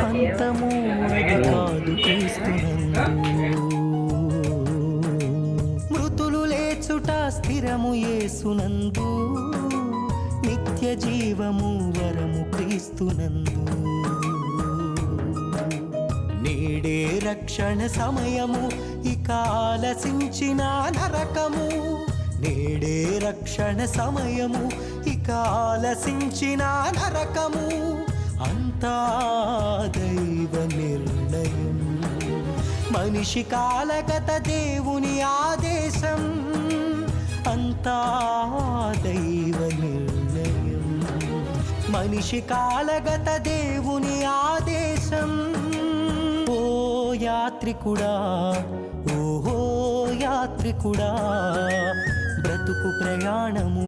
అంతము కాదు మృతులు లేచుట స్థిరము ఏసునందు నిత్య జీవము వరము క్రీస్తునందు. నేడే రక్షణ సమయము ఇక ఆలసించిన నరకము. నేడే రక్షణ సమయము ఇక ఇక ఆలసించిన నరకము అంతా దైవ నిర్ణయం. మనిషి కాలగత దేవుని ఆదేశం అంతా దైవ నిర్ణయం. మనిషి కాలగత దేవుని ఆదేశం ఓ యాత్రికుడా ఓహో యాత్రికుడా బ్రతుకు ప్రయాణము